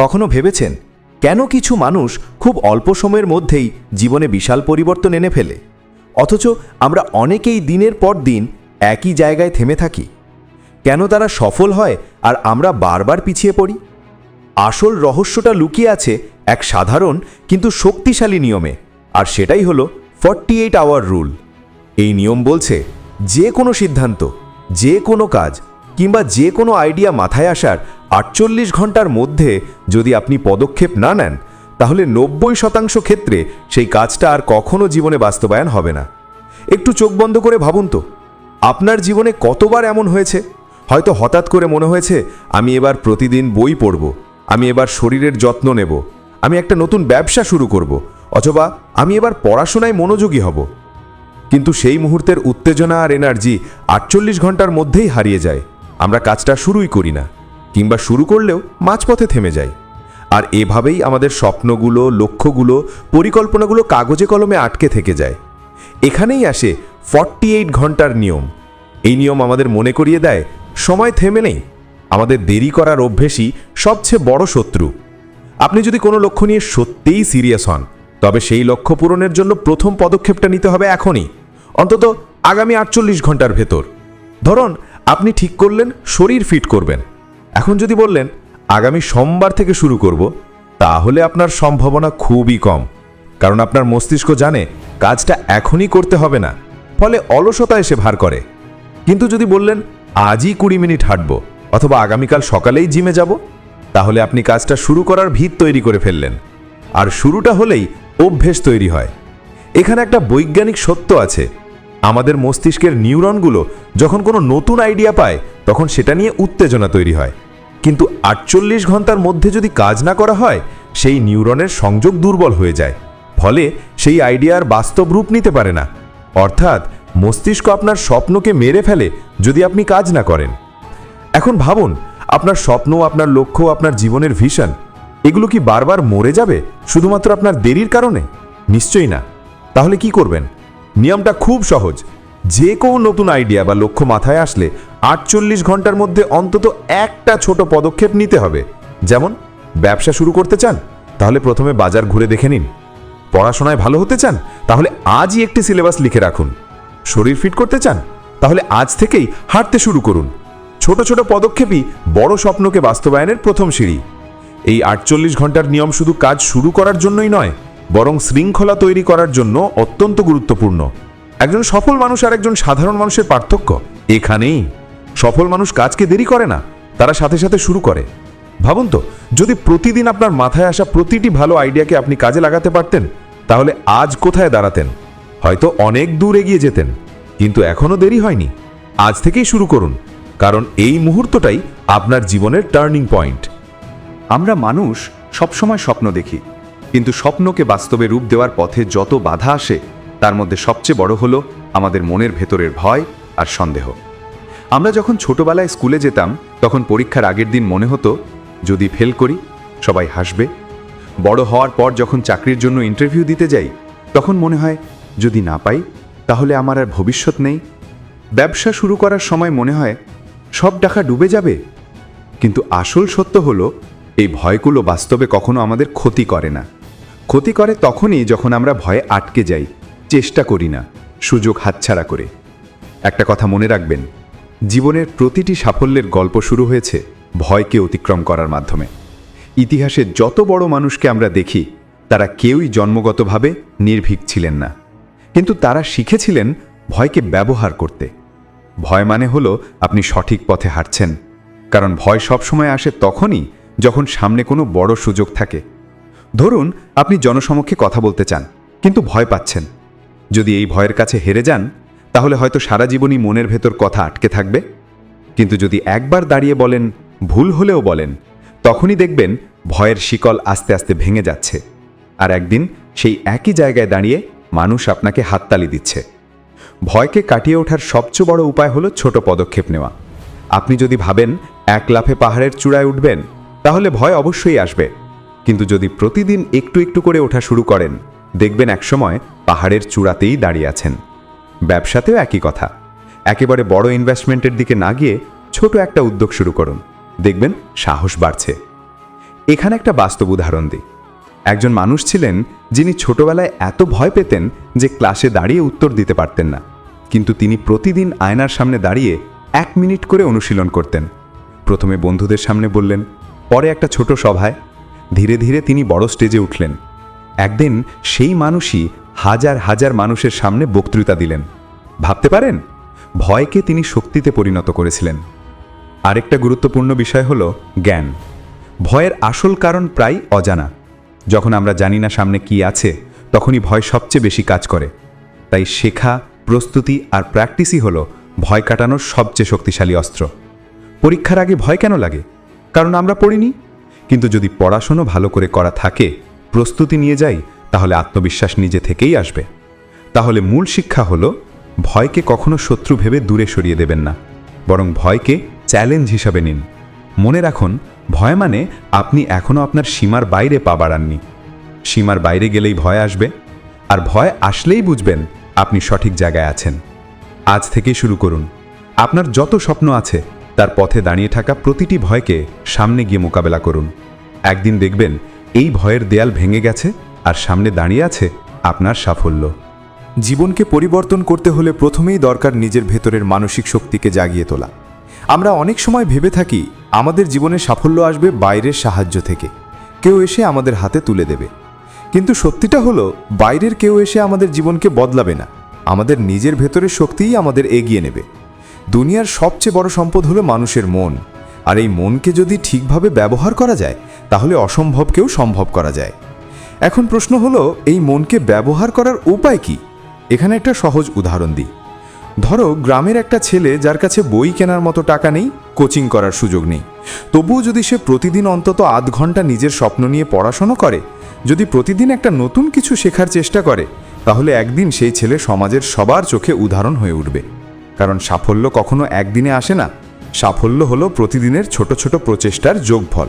কখনো ভেবেছেন? কেন কিছু মানুষ খুব অল্প সময়ের মধ্যেই জীবনে বিশাল পরিবর্তন এনে ফেলে? অথচ আমরা অনেকেই দিনের পর দিন একই জায়গায় থেমে থাকি। কেন তারা সফল হয় আর আমরা বারবার পিছিয়ে পড়ি? আসল রহস্যটা লুকিয়ে আছে এক সাধারণ কিন্তু শক্তিশালী নিয়মে, আর সেটাই হলো ফর্টি এইট আওয়ার রুল এই নিয়ম বলছে, যে কোনো সিদ্ধান্ত, যে কোনো কাজ কিংবা যে কোনো আইডিয়া মাথায় আসার আটচল্লিশ ঘণ্টার মধ্যে যদি আপনি পদক্ষেপ না নেন, তাহলে নব্বই শতাংশ ক্ষেত্রে সেই কাজটা আর কখনো জীবনে বাস্তবায়ন হবে না। একটু চোখ বন্ধ করে ভাবুন তো, আপনার জীবনে কতবার এমন হয়েছে? হয়তো হঠাৎ করে মনে হয়েছে, আমি এবার প্রতিদিন বই পড়ব, আমি এবার শরীরের যত্ন নেব, আমি একটা নতুন ব্যবসা শুরু করব, অথবা আমি এবার পড়াশোনায় মনোযোগী হব। কিন্তু সেই মুহূর্তের উত্তেজনা আর এনার্জি আটচল্লিশ ঘণ্টার মধ্যেই হারিয়ে যায়। আমরা কাজটা শুরুই করি না, কিংবা শুরু করলেও মাঝপথে থেমে যায় আর এভাবেই আমাদের স্বপ্নগুলো, লক্ষ্যগুলো, পরিকল্পনাগুলো কাগজে কলমে আটকে থেকে যায়। এখানেই আসে ফর্টি এইট ঘণ্টার নিয়ম। এই নিয়ম আমাদের মনে করিয়ে দেয়, সময় থেমে নেই। আমাদের দেরি করার অভ্যেসই সবচেয়ে বড় শত্রু। আপনি যদি কোনো লক্ষ্য নিয়ে সত্যিই সিরিয়াস হন, তবে সেই লক্ষ্য পূরণের জন্য প্রথম পদক্ষেপটা নিতে হবে এখনই, অন্তত আগামী আটচল্লিশ ঘণ্টার ভেতর। ধরুন আপনি ঠিক করলেন, শরীর ফিট করবেন। এখন যদি বললেন, আগামী সোমবার থেকে শুরু করব, তাহলে আপনার সম্ভাবনা খুবই কম। কারণ আপনার মস্তিষ্ক জানে, কাজটা এখনই করতে হবে না, ফলে অলসতা এসে ভার করে। কিন্তু যদি বললেন, আজই কুড়ি মিনিট হাঁটব, অথবা আগামীকাল সকালেই জিমে যাব, তাহলে আপনি কাজটা শুরু করার ভিত তৈরি করে ফেললেন। আর শুরুটা হলেই অভ্যেস তৈরি হয়। এখানে একটা বৈজ্ঞানিক সত্য আছে আমাদের মস্তিষ্কের নিউরনগুলো যখন কোনো নতুন আইডিয়া পায়, তখন সেটা নিয়ে উত্তেজনা তৈরি হয়। কিন্তু আটচল্লিশ ঘণ্টার মধ্যে যদি কাজ না করা হয়, সেই নিউরনের সংযোগ দুর্বল হয়ে যায়। ফলে সেই আইডিয়ার বাস্তব রূপ নিতে পারে না। অর্থাৎ মস্তিষ্ক আপনার স্বপ্নকে মেরে ফেলে যদি আপনি কাজ না করেন। এখন ভাবুন, আপনার স্বপ্ন, আপনার লক্ষ্য, আপনার জীবনের ভিশন এগুলো কি বারবার মরে যাবে শুধুমাত্র আপনার দেরির কারণে? নিশ্চয়ই না। তাহলে কি করবেন? নিয়মটা খুব সহজ। যে কোনো নতুন আইডিয়া বা লক্ষ্য মাথায় আসলে আটচল্লিশ ঘণ্টার মধ্যে অন্তত একটা ছোট পদক্ষেপ নিতে হবে। যেমন, ব্যবসা শুরু করতে চান, তাহলে প্রথমে বাজার ঘুরে দেখে নিন। পড়াশোনায় ভালো হতে চান, তাহলে আজই একটি সিলেবাস লিখে রাখুন। শরীর ফিট করতে চান, তাহলে আজ থেকেই হাঁটতে শুরু করুন। ছোট ছোট পদক্ষেপই বড় স্বপ্নকে বাস্তবায়নের প্রথম সিঁড়ি। এই আটচল্লিশ ঘণ্টার নিয়ম শুধু কাজ শুরু করার জন্যই নয় বরং শৃঙ্খলা তৈরি করার জন্য অত্যন্ত গুরুত্বপূর্ণ। একজন সফল মানুষ আর একজন সাধারণ মানুষের পার্থক্য এখানেই। সফল মানুষ কাজকে দেরি করে না, তারা সাথে সাথে শুরু করে। ভাবুন তো, যদি প্রতিদিন আপনার মাথায় আসা প্রতিটি ভালো আইডিয়াকে আপনি কাজে লাগাতে পারতেন, তাহলে আজ কোথায় দাঁড়াতেন? হয়তো অনেক দূর এগিয়ে যেতেন, কিন্তু এখনও দেরি হয়নি। আজ থেকেই শুরু করুন, কারণ এই মুহূর্তটাই আপনার জীবনের টার্নিং পয়েন্ট। আমরা মানুষ সবসময় স্বপ্ন দেখি কিন্তু স্বপ্নকে বাস্তবে রূপ দেওয়ার পথে যত বাধা আসে, তার মধ্যে সবচেয়ে বড় হলো আমাদের মনের ভেতরের ভয় আর সন্দেহ। আমরা যখন ছোটবেলায় স্কুলে যেতাম, তখন পরীক্ষার আগের দিন মনে হতো, যদি ফেল করি, সবাই হাসবে। বড় হওয়ার পর যখন চাকরির জন্য ইন্টারভিউ দিতে যাই, তখন মনে হয়, যদি না পাই, তাহলে আমার আর ভবিষ্যৎ নেই। ব্যবসা শুরু করার সময় মনে হয়, সব টাকা ডুবে যাবে। কিন্তু আসল সত্য হলো, এই ভয়গুলো বাস্তবে কখনো আমাদের ক্ষতি করে না। ক্ষতি করে তখনই যখন আমরা ভয়ে আটকে যাই, চেষ্টা করি না, সুযোগ হাতছাড়া করে। একটা কথা মনে রাখবেন, জীবনের প্রতিটি সাফল্যের গল্প শুরু হয়েছে ভয়কে অতিক্রম করার মাধ্যমে। ইতিহাসে যত বড় মানুষকে আমরা দেখি, তারা কেউই জন্মগতভাবে নির্ভীক ছিলেন না। কিন্তু তারা শিখেছিলেন ভয়কে ব্যবহার করতে। ভয় মানে হলো আপনি সঠিক পথে হাঁটছেন, কারণ ভয় সবসময় আসে তখনই যখন সামনে কোনো বড় সুযোগ থাকে। ধরুন, আপনি জনসমক্ষে কথা বলতে চান, কিন্তু ভয় পাচ্ছেন। যদি এই ভয়ের কাছে হেরে যান, তাহলে হয়তো সারা জীবনই মনের ভেতর কথা আটকে থাকবে। কিন্তু যদি একবার দাঁড়িয়ে বলেন, ভুল হলেও বলেন, তখনই দেখবেন ভয়ের শিকল আস্তে আস্তে ভেঙে যাচ্ছে। আর একদিন সেই একই জায়গায় দাঁড়িয়ে মানুষ আপনাকে হাততালি দিচ্ছে। ভয়কে কাটিয়ে ওঠার সবচেয়ে বড় উপায় হলো ছোট পদক্ষেপ নেওয়া। আপনি যদি ভাবেন, এক লাফে পাহাড়ের চূড়ায় উঠবেন, তাহলে ভয় অবশ্যই আসবে। কিন্তু যদি প্রতিদিন একটু একটু করে ওঠা শুরু করেন, দেখবেন একসময় পাহাড়ের চূড়াতেই দাঁড়িয়ে আছেন। ব্যবসাতেও একই কথা। একেবারে বড় ইনভেস্টমেন্টের দিকে না গিয়ে ছোট একটা উদ্যোগ শুরু করুন। দেখবেন সাহস বাড়ছে। এখানে একটা বাস্তব উদাহরণ দিই। একজন মানুষ ছিলেন যিনি ছোটবেলায় এত ভয় পেতেন যে ক্লাসে দাঁড়িয়ে উত্তর দিতে পারতেন না। কিন্তু তিনি প্রতিদিন আয়নার সামনে দাঁড়িয়ে এক মিনিট করে অনুশীলন করতেন। প্রথমে বন্ধুদের সামনে বললেন, পরে একটা ছোট সভায় ধীরে ধীরে তিনি বড় স্টেজে উঠলেন। একদিন সেই মানুষই হাজার হাজার মানুষের সামনে বক্তৃতা দিলেন। ভাবতে পারেন? ভয়কে তিনি শক্তিতে পরিণত করেছিলেন। আরেকটা গুরুত্বপূর্ণ বিষয় হল জ্ঞান। ভয়ের আসল কারণ প্রায় অজানা। যখন আমরা জানি না সামনে কি আছে, তখনই ভয় সবচেয়ে বেশি কাজ করে। তাই শেখা, প্রস্তুতি আর প্র্যাকটিসই হলো ভয় কাটানোর সবচেয়ে শক্তিশালী অস্ত্র। পরীক্ষার আগে ভয় কেন লাগে? কারণ আমরা পড়িনি? কিন্তু যদি পড়াশুনো ভালো করে করা থাকে, প্রস্তুতি নিয়ে যাই, তাহলে আত্মবিশ্বাস নিজে থেকেই আসবে। তাহলে মূল শিক্ষা হলো, ভয়কে কখনো শত্রু ভেবে দূরে সরিয়ে দেবেন না, বরং ভয়কে চ্যালেঞ্জ হিসাবে নিন। মনে রাখুন, ভয় মানে আপনি এখনও আপনার সীমার বাইরে পা বাড়াননি। সীমার বাইরে গেলেই ভয় আসবে, আর ভয় আসলেই বুঝবেন আপনি সঠিক জায়গায় আছেন। আজ থেকেই শুরু করুন। আপনার যত স্বপ্ন আছে তার পথে দাঁড়িয়ে থাকা প্রতিটি ভয়কে সামনে গিয়ে মোকাবেলা করুন। একদিন দেখবেন এই ভয়ের দেয়াল ভেঙে গেছে আর সামনে দাঁড়িয়ে আছে আপনার সাফল্য। জীবনকে পরিবর্তন করতে হলে প্রথমেই দরকার নিজের ভেতরের মানসিক শক্তিকে জাগিয়ে তোলা। আমরা অনেক সময় ভেবে থাকি আমাদের জীবনে সাফল্য আসবে বাইরের সাহায্য থেকে। কেউ এসে আমাদের হাতে তুলে দেবে। কিন্তু সত্যিটা হলো, বাইরের কেউ এসে আমাদের জীবনকে বদলাবে না। আমাদের নিজের ভেতরের শক্তিই আমাদের এগিয়ে নেবে। দুনিয়ার সবচেয়ে বড় সম্পদ হলো মানুষের মন। আর এই মনকে যদি ঠিকভাবে ব্যবহার করা যায়, তাহলে অসম্ভবকেও সম্ভব করা যায়। এখন প্রশ্ন হলো, এই মনকে ব্যবহার করার উপায় কি? এখানে একটা সহজ উদাহরণ দিই। ধরো, গ্রামের একটা ছেলে যার কাছে বই কেনার মতো টাকা নেই, কোচিং করার সুযোগ নেই। তবুও যদি সে প্রতিদিন অন্তত আধ ঘণ্টা নিজের স্বপ্ন নিয়ে পড়াশোনা করে, যদি প্রতিদিন একটা নতুন কিছু শেখার চেষ্টা করে, তাহলে একদিন সেই ছেলে সমাজের সবার চোখে উদাহরণ হয়ে উঠবে। কারণ সাফল্য কখনো একদিনে আসে না। সাফল্য হলো প্রতিদিনের ছোট ছোট প্রচেষ্টার যোগফল।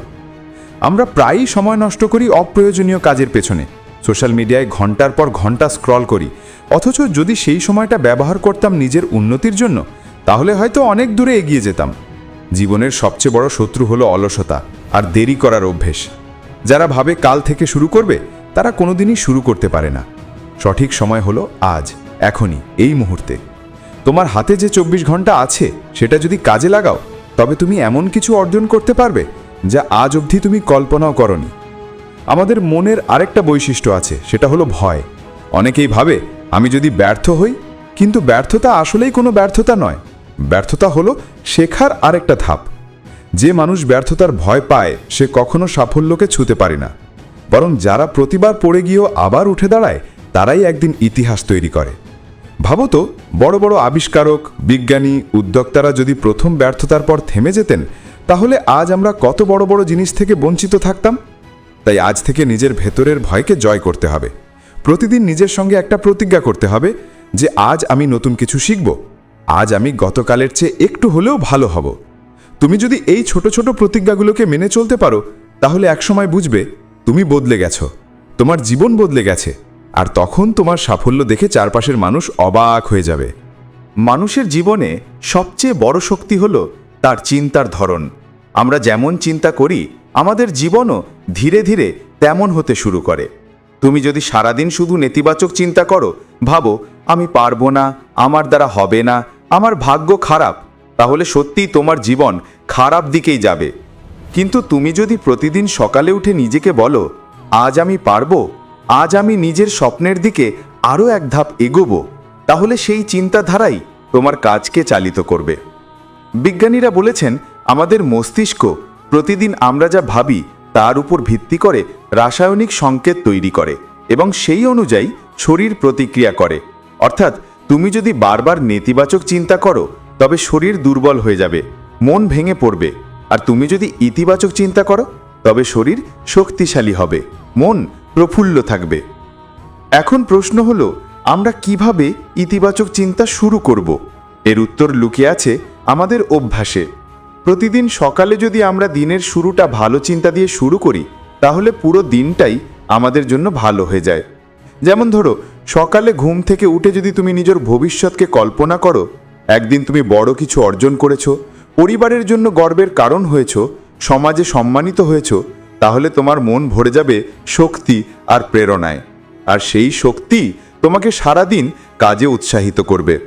আমরা প্রায়ই সময় নষ্ট করি অপ্রয়োজনীয় কাজের পেছনে। সোশ্যাল মিডিয়ায় ঘণ্টার পর ঘণ্টা স্ক্রল করি। অথচ যদি সেই সময়টা ব্যবহার করতাম নিজের উন্নতির জন্য, তাহলে হয়তো অনেক দূরে এগিয়ে যেতাম। জীবনের সবচেয়ে বড় শত্রু হলো অলসতা আর দেরি করার অভ্যেস। যারা ভাবে কাল থেকে শুরু করবে, তারা কোনোদিনই শুরু করতে পারে না। সঠিক সময় হলো আজ, এখনই, এই মুহূর্তে। তোমার হাতে যে চব্বিশ ঘণ্টা আছে, সেটা যদি কাজে লাগাও, তবে তুমি এমন কিছু অর্জন করতে পারবে, যা আজ অবধি তুমি কল্পনাও করনি। আমাদের মনের আরেকটা বৈশিষ্ট্য আছে, সেটা হলো ভয়। অনেকেই ভাবে, আমি যদি ব্যর্থ হই, কিন্তু ব্যর্থতা আসলেই কোনো ব্যর্থতা নয়। ব্যর্থতা হলো শেখার আরেকটা ধাপ। যে মানুষ ব্যর্থতার ভয় পায়, সে কখনো সাফল্যকে ছুতে পারে না। বরং যারা প্রতিবার পড়ে গিয়েও আবার উঠে দাঁড়ায়, তারাই একদিন ইতিহাস তৈরি করে। ভাবো তো, বড় বড় আবিষ্কারক, বিজ্ঞানী, উদ্যোক্তারা যদি প্রথম ব্যর্থতার পর থেমে যেতেন, তাহলে আজ আমরা কত বড় বড় জিনিস থেকে বঞ্চিত থাকতাম? তাই আজ থেকে নিজের ভেতরের ভয়কে জয় করতে হবে। প্রতিদিন নিজের সঙ্গে একটা প্রতিজ্ঞা করতে হবে যে আজ আমি নতুন কিছু শিখব, আজ আমি গতকালের চেয়ে একটু হলেও ভালো হব। তুমি যদি এই ছোট ছোট প্রতিজ্ঞাগুলোকে মেনে চলতে পারো, তাহলে একসময় বুঝবে, তুমি বদলে গেছো, তোমার জীবন বদলে গেছে। আর তখন তোমার সাফল্য দেখে চারপাশের মানুষ অবাক হয়ে যাবে। মানুষের জীবনে সবচেয়ে বড় শক্তি হল তার চিন্তার ধরন। আমরা যেমন চিন্তা করি, আমাদের জীবনও ধীরে ধীরে তেমন হতে শুরু করে। তুমি যদি সারাদিন শুধু নেতিবাচক চিন্তা করো, ভাবো, আমি পারব না, আমার দ্বারা হবে না, আমার ভাগ্য খারাপ, তাহলে সত্যিই তোমার জীবন খারাপ দিকেই যাবে। কিন্তু তুমি যদি প্রতিদিন সকালে উঠে নিজেকে বলো, আজ আমি পারব আজ আমি নিজের স্বপ্নের দিকে আরও এক ধাপ এগোবো। তাহলে সেই চিন্তাধারাই তোমার কাজকে চালিত করবে। বিজ্ঞানীরা বলেছেন, আমাদের মস্তিষ্ক প্রতিদিন আমরা যা ভাবি তার উপর ভিত্তি করে রাসায়নিক সংকেত তৈরি করে এবং সেই অনুযায়ী শরীর প্রতিক্রিয়া করে। অর্থাৎ তুমি যদি বারবার নেতিবাচক চিন্তা করো, তবে শরীর দুর্বল হয়ে যাবে, মন ভেঙে পড়বে। আর তুমি যদি ইতিবাচক চিন্তা করো, তবে শরীর শক্তিশালী হবে, মন প্রফুল্ল থাকবে। এখন প্রশ্ন হলো, আমরা কীভাবে ইতিবাচক চিন্তা শুরু করব? এর উত্তর লুকিয়ে আছে আমাদের অভ্যাসে। প্রতিদিন সকালে যদি আমরা দিনের শুরুটা ভালো চিন্তা দিয়ে শুরু করি, তাহলে পুরো দিনটাই আমাদের জন্য ভালো হয়ে যায়। যেমন ধরো, সকালে ঘুম থেকে উঠে যদি তুমি নিজের ভবিষ্যৎকে কল্পনা করো, একদিন তুমি বড় কিছু অর্জন করেছ, পরিবারের জন্য গর্বের কারণ হয়েছো, সমাজে সম্মানিত হয়েছো তাহলে তোমার মন ভরে যাবে শক্তি আর প্রেরণায়। আর সেই শক্তি তোমাকে সারাদিন কাজে উৎসাহিত করবে।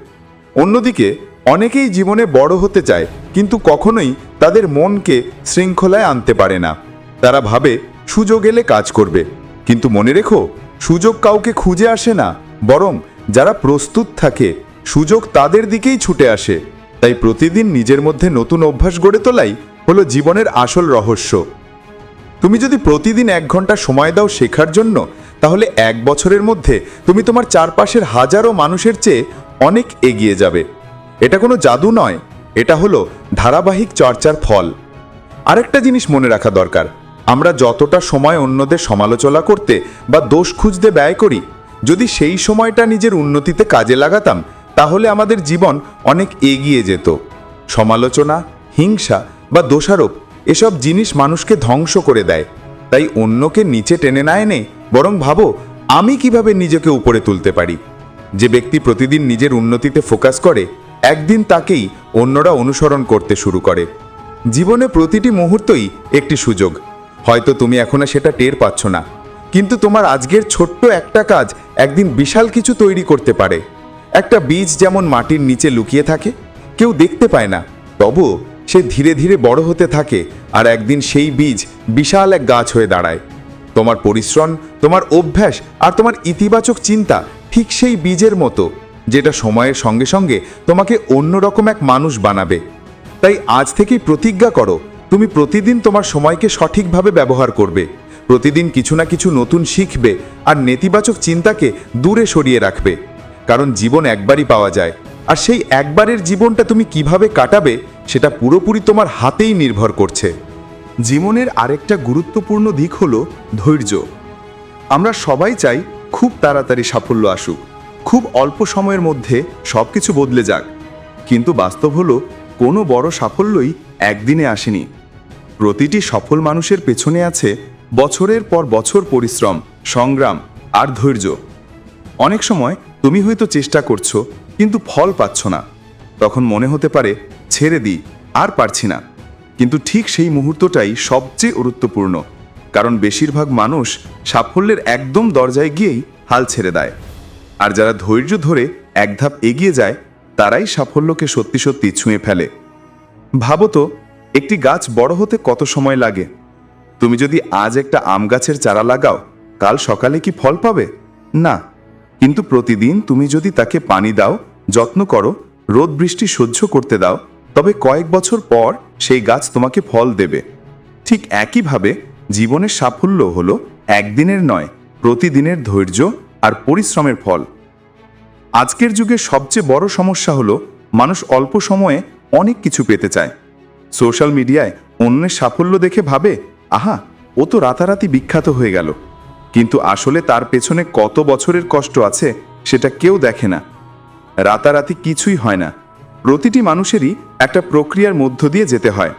অন্যদিকে, অনেকেই জীবনে বড় হতে চায়, কিন্তু কখনোই তাদের মনকে শৃঙ্খলায় আনতে পারে না। তারা ভাবে, সুযোগ এলে কাজ করবে। কিন্তু মনে রেখো, সুযোগ কাউকে খুঁজে আসে না। বরং যারা প্রস্তুত থাকে, সুযোগ তাদের দিকেই ছুটে আসে। তাই প্রতিদিন নিজের মধ্যে নতুন অভ্যাস গড়ে তোলাই হলো জীবনের আসল রহস্য। তুমি যদি প্রতিদিন এক ঘণ্টা সময় দাও শেখার জন্য, তাহলে এক বছরের মধ্যে তুমি তোমার চারপাশের হাজারো মানুষের চেয়ে অনেক এগিয়ে যাবে। এটা কোনো জাদু নয়, এটা হলো ধারাবাহিক চর্চার ফল। আরেকটা জিনিস মনে রাখা দরকার, আমরা যতটা সময় অন্যদের সমালোচনা করতে বা দোষ খুঁজতে ব্যয় করি, যদি সেই সময়টা নিজের উন্নতিতে কাজে লাগাতাম, তাহলে আমাদের জীবন অনেক এগিয়ে যেত। সমালোচনা, হিংসা বা দোষারোপ এসব জিনিস মানুষকে ধ্বংস করে দেয়। তাই অন্যকে নিচে টেনে না এনে বরং ভাবো, আমি কীভাবে নিজেকে উপরে তুলতে পারি? যে ব্যক্তি প্রতিদিন নিজের উন্নতিতে ফোকাস করে, একদিন তাকেই অন্যরা অনুসরণ করতে শুরু করে। জীবনে প্রতিটি মুহূর্তই একটি সুযোগ। হয়তো তুমি এখনও সেটা টের পাচ্ছ না। কিন্তু তোমার আজকের ছোট্ট একটা কাজ একদিন বিশাল কিছু তৈরি করতে পারে। একটা বীজ যেমন মাটির নিচে লুকিয়ে থাকে, কেউ দেখতে পায় না, তবুও সে ধীরে ধীরে বড় হতে থাকে আর একদিন সেই বীজ বিশাল এক গাছ হয়ে দাঁড়ায়। তোমার পরিশ্রম, তোমার অভ্যাস আর তোমার ইতিবাচক চিন্তা ঠিক সেই বীজের মতো, যেটা সময়ের সঙ্গে সঙ্গে তোমাকে অন্যরকম এক মানুষ বানাবে। তাই আজ থেকেই প্রতিজ্ঞা করো, তুমি প্রতিদিন তোমার সময়কে সঠিকভাবে ব্যবহার করবে। প্রতিদিন কিছু না কিছু নতুন শিখবে আর নেতিবাচক চিন্তাকে দূরে সরিয়ে রাখবে। কারণ জীবন একবারই পাওয়া যায়। আর সেই একবারের জীবনটা তুমি কীভাবে কাটাবে সেটা পুরোপুরি তোমার হাতেই নির্ভর করছে। জীবনের আরেকটা গুরুত্বপূর্ণ দিক হলো ধৈর্য। আমরা সবাই চাই খুব তাড়াতাড়ি সাফল্য আসুক, খুব অল্প সময়ের মধ্যে সব কিছু বদলে যাক। কিন্তু বাস্তব হলো, কোনো বড় সাফল্যই একদিনে আসেনি। প্রতিটি সফল মানুষের পেছনে আছে বছরের পর বছর পরিশ্রম, সংগ্রাম আর ধৈর্য। অনেক সময় তুমি হয়তো চেষ্টা করছ, কিন্তু ফল পাচ্ছ না। তখন মনে হতে পারে, ছেড়ে দিই, আর পারছি না। কিন্তু ঠিক সেই মুহূর্তটাই সবচেয়ে গুরুত্বপূর্ণ, কারণ বেশিরভাগ মানুষ সাফল্যের একদম দরজায় গিয়েই হাল ছেড়ে দেয়। আর যারা ধৈর্য ধরে এক ধাপ এগিয়ে যায়, তারাই সাফল্যকে সত্যি সত্যি ছুঁয়ে ফেলে। ভাবো একটি গাছ বড় হতে কত সময় লাগে? তুমি যদি আজ একটা আম গাছের চারা লাগাও, কাল সকালে কি ফল পাবে? না। কিন্তু প্রতিদিন তুমি যদি তাকে পানি দাও, যত্ন করো রোদ বৃষ্টি সহ্য করতে দাও, তবে কয়েক বছর পর সেই গাছ তোমাকে ফল দেবে। ঠিক একইভাবে জীবনের সাফল্য হল একদিনের নয়, প্রতিদিনের ধৈর্য আর পরিশ্রমের ফল। আজকের যুগে সবচেয়ে বড় সমস্যা হলো মানুষ অল্প সময়ে অনেক কিছু পেতে চায়। সোশ্যাল মিডিয়ায় অন্যের সাফল্য দেখে ভাবে, আহা, ও তো রাতারাতি বিখ্যাত হয়ে গেল। কিন্তু আসলে তার পেছনে কত বছরের কষ্ট আছে, সেটা কেউ দেখে না। রাতারাতি কিছুই হয় না। প্রতিটি মানুষেরই একটা প্রক্রিয়ার মধ্য দিয়ে যেতে হয়।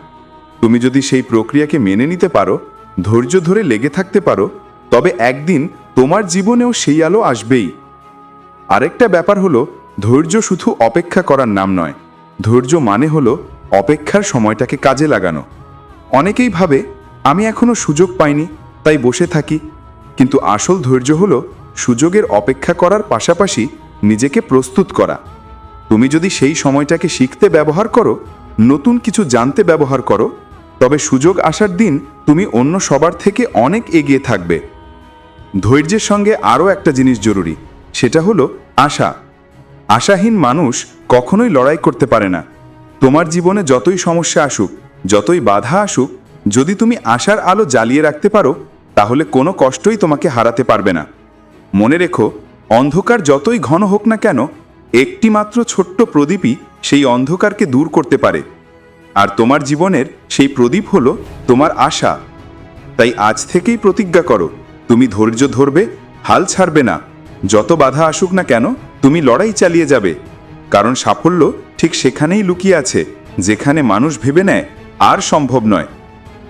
তুমি যদি সেই প্রক্রিয়াকে মেনে নিতে পারো, ধৈর্য ধরে লেগে থাকতে পারো, তবে একদিন তোমার জীবনেও সেই আলো আসবেই। আরেকটা ব্যাপার হলো, ধৈর্য শুধু অপেক্ষা করার নাম নয়। ধৈর্য মানে হলো অপেক্ষার সময়টাকে কাজে লাগানো। অনেকেই ভাবে, আমি এখনও সুযোগ পাইনি, তাই বসে থাকি। কিন্তু আসল ধৈর্য হলো সুযোগের অপেক্ষা করার পাশাপাশি নিজেকে প্রস্তুত করা। তুমি যদি সেই সময়টাকে শিখতে ব্যবহার করো, নতুন কিছু জানতে ব্যবহার করো, তবে সুযোগ আসার দিন তুমি অন্য সবার থেকে অনেক এগিয়ে থাকবে। ধৈর্যের সঙ্গে আরও একটা জিনিস জরুরি, সেটা হলো আশা। আশাহীন মানুষ কখনোই লড়াই করতে পারে না। তোমার জীবনে যতই সমস্যা আসুক, যতই বাধা আসুক, যদি তুমি আশার আলো জ্বালিয়ে রাখতে পারো, তাহলে কোনো কষ্টই তোমাকে হারাতে পারবে না। মনে রেখো অন্ধকার যতই ঘন হোক না কেন একটি মাত্র ছোট্ট প্রদীপই সেই অন্ধকারকে দূর করতে পারে। আর তোমার জীবনের সেই প্রদীপ হলো তোমার আশা। তাই আজ থেকেই প্রতিজ্ঞা করো, তুমি ধৈর্য ধরবে, হাল ছাড়বে না। যত বাধা আসুক না কেন, তুমি লড়াই চালিয়ে যাবে। কারণ সাফল্য ঠিক সেখানেই লুকিয়ে আছে, যেখানে মানুষ ভেবে নেয়, আর সম্ভব নয়।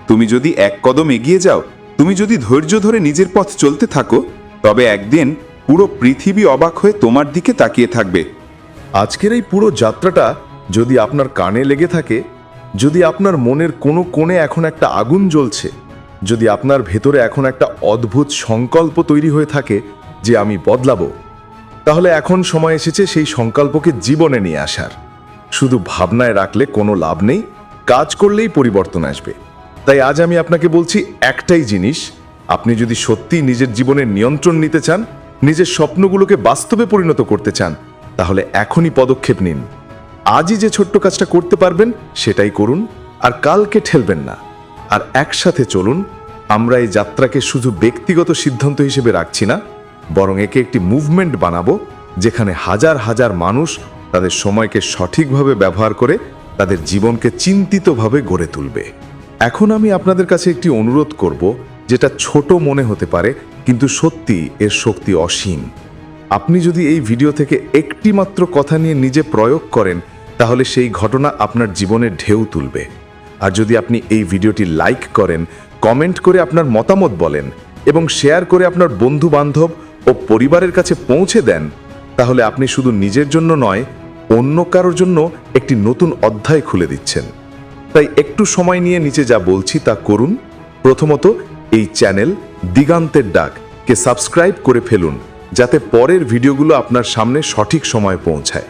তুমি যদি এক কদম এগিয়ে যাও, তুমি যদি ধৈর্য ধরে নিজের পথ চলতে থাকো, তবে একদিন পুরো পৃথিবী অবাক হয়ে তোমার দিকে তাকিয়ে থাকবে। আজকের এই পুরো যাত্রাটা যদি আপনার কানে লেগে থাকে, যদি আপনার মনের কোনো কোণে এখন একটা আগুন জ্বলছে, যদি আপনার ভেতরে এখন একটা অদ্ভুত সংকল্প তৈরি হয়ে থাকে যে আমি বদলাবো, তাহলে এখন সময় এসেছে সেই সংকল্পকে জীবনে নিয়ে আসার। শুধু ভাবনায় রাখলে কোনো লাভ নেই, কাজ করলেই পরিবর্তন আসবে। তাই আজ আমি আপনাকে বলছি একটাই জিনিস, আপনি যদি সত্যি নিজের জীবনের নিয়ন্ত্রণ নিতে চান নিজের স্বপ্নগুলোকে বাস্তবে পরিণত করতে চান, তাহলে এখনই পদক্ষেপ নিন। আজই যে ছোট্ট কাজটা করতে পারবেন, সেটাই করুন, আর কালকে ঠেলবেন না। আর একসাথে চলুন, আমরা এই যাত্রাকে শুধু ব্যক্তিগত সিদ্ধান্ত হিসেবে রাখছি না, বরং একে একটি মুভমেন্ট বানাবো, যেখানে হাজার হাজার মানুষ তাদের সময়কে সঠিকভাবে ব্যবহার করে তাদের জীবনকে চিন্তিতভাবে গড়ে তুলবে। এখন আমি আপনাদের কাছে একটি অনুরোধ করব, যেটা ছোট মনে হতে পারে কিন্তু সত্যি এর শক্তি অসীম। আপনি যদি এই ভিডিও থেকে একটি মাত্র কথা নিয়ে নিজে প্রয়োগ করেন, তাহলে সেই ঘটনা আপনার জীবনে ঢেউ তুলবে। আর যদি আপনি এই ভিডিওটি লাইক করেন, কমেন্ট করে আপনার মতামত বলেন এবং শেয়ার করে আপনার বন্ধু বান্ধব ও পরিবারের কাছে পৌঁছে দেন, তাহলে আপনি শুধু নিজের জন্য নয়, অন্য কারোর জন্য একটি নতুন অধ্যায় খুলে দিচ্ছেন। তাই একটু সময় নিয়ে নিচে যা বলছি তা করুন। প্রথমত এই চ্যানেল দিগান্তের ডাক কে সাবস্ক্রাইব করে ফেলুন, যাতে পরের ভিডিওগুলো আপনার সামনে সঠিক সময় পৌঁছায়।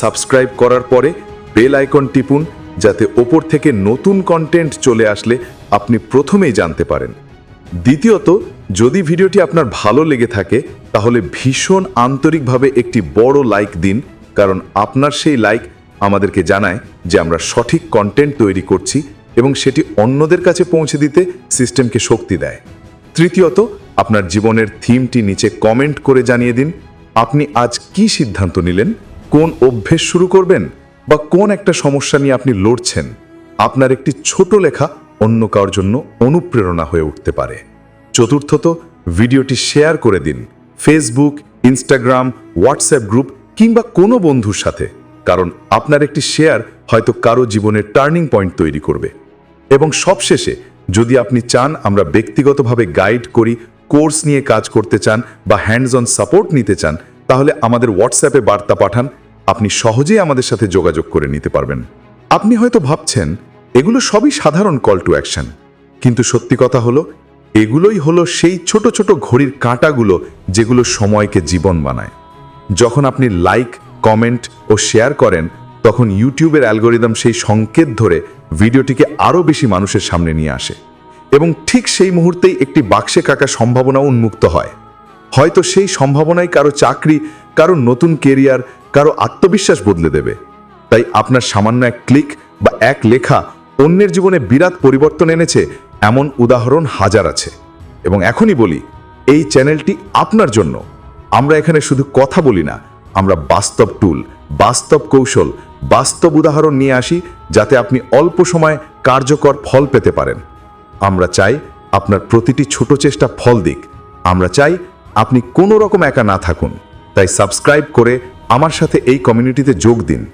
সাবস্ক্রাইব করার পরে বেল আইকন টিপুন, যাতে ওপর থেকে নতুন কন্টেন্ট চলে আসলে আপনি প্রথমেই জানতে পারেন। দ্বিতীয়ত, যদি ভিডিওটি আপনার ভালো লেগে থাকে, তাহলে ভীষণ আন্তরিকভাবে একটি বড় লাইক দিন, কারণ আপনার সেই লাইক আমাদেরকে জানায় যে আমরা সঠিক কন্টেন্ট তৈরি করছি এবং সেটি অন্যদের কাছে পৌঁছে দিতে সিস্টেমকে শক্তি দেয়। তৃতীয়ত, আপনার জীবনের থিমটি নিচে কমেন্ট করে জানিয়ে দিন, আপনি আজ কি সিদ্ধান্ত নিলেন, কোন অভ্যেস শুরু করবেন, বা কোন একটা সমস্যা নিয়ে আপনি লড়ছেন। আপনার একটি ছোট লেখা অন্য কারোর জন্য অনুপ্রেরণা হয়ে উঠতে পারে। চতুর্থত, ভিডিওটি শেয়ার করে দিন ফেসবুক ইনস্টাগ্রাম হোয়াটসঅ্যাপ গ্রুপ কিংবা কোনো বন্ধুর সাথে, কারণ আপনার একটি শেয়ার হয়তো কারও জীবনের টার্নিং পয়েন্ট তৈরি করবে। এবং সবশেষে যদি আপনি চান আমরা ব্যক্তিগতভাবে গাইড করি কোর্স নিয়ে কাজ করতে চান বা হ্যান্ডস অন সাপোর্ট নিতে চান, তাহলে আমাদের হোয়াটসঅ্যাপে বার্তা পাঠান, আপনি সহজেই আমাদের সাথে যোগাযোগ করে নিতে পারবেন। আপনি হয়তো ভাবছেন, এগুলো সবই সাধারণ কল টু অ্যাকশন কিন্তু সত্যি কথা হলো, এগুলোই হলো সেই ছোট ছোট ঘড়ির কাঁটাগুলো যেগুলো সময়কে জীবন বানায়। যখন আপনি লাইক কমেন্ট ও শেয়ার করেন তখন ইউটিউবের অ্যালগোরিদম সেই সংকেত ধরে ভিডিওটিকে আরও বেশি মানুষের সামনে নিয়ে আসে। এবং ঠিক সেই মুহূর্তেই একটি বাক্সে কাকা সম্ভাবনা উন্মুক্ত হয়। হয়তো সেই সম্ভাবনাই কারও চাকরি, কারও নতুন কেরিয়ার, কারও আত্মবিশ্বাস বদলে দেবে। তাই আপনার সামান্য এক ক্লিক বা এক লেখা অন্যের জীবনে বিরাট পরিবর্তন এনেছে এমন উদাহরণ হাজার আছে। এবং এখনই বলি, এই চ্যানেলটি আপনার জন্য। আমরা এখানে শুধু কথা বলি না, আমরা বাস্তব টুল বাস্তব কৌশল, বাস্তব উদাহরণ নিয়ে আসি যাতে আপনি অল্প সময় কার্যকর ফল পেতে পারেন। আমরা চাই আপনার প্রতিটি ছোট চেষ্টা ফল দিক। আমরা চাই আপনি কোনো রকম একা না থাকুন। তাই সাবস্ক্রাইব করে আমার সাথে এই কমিউনিটিতে যোগ দিন।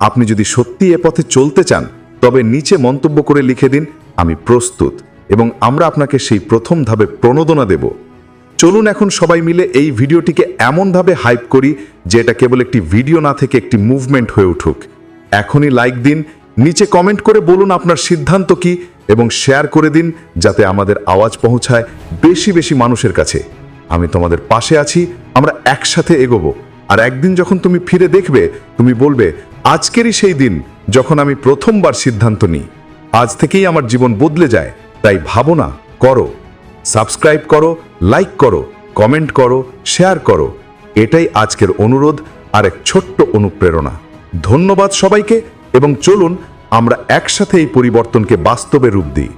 আপনি যদি সত্যি এ পথে চলতে চান, তবে নিচে মন্তব্য করে লিখে দিন, আমি প্রস্তুত এবং আমরা আপনাকে সেই প্রথম ধাপে প্রণোদনা দেব। চলুন এখন সবাই মিলে এই ভিডিওটিকে এমনভাবে হাইপ করি যে এটা কেবল একটি ভিডিও না থেকে একটি মুভমেন্ট হয়ে উঠুক। এখনই লাইক দিন, নিচে কমেন্ট করে বলুন আপনার সিদ্ধান্ত কি এবং শেয়ার করে দিন যাতে আমাদের আওয়াজ পৌঁছায় বেশি বেশি মানুষের কাছে। আমি তোমাদের পাশে আছি, আমরা একসাথে এগোবো। আর একদিন যখন তুমি ফিরে দেখবে, তুমি বলবে, আজকেরই সেই দিন যখন আমি প্রথমবার সিদ্ধান্ত নিই। আজ থেকেই আমার জীবন বদলে যায়, তাই ভাবো না করো। সাবস্ক্রাইব করো, লাইক করো, কমেন্ট করো, শেয়ার করো। এটাই আজকের অনুরোধ আর এক ছোট্ট অনুপ্রেরণা। ধন্যবাদ সবাইকে এবং চলুন আমরা একসাথে এই পরিবর্তনকে বাস্তবে রূপ দিই।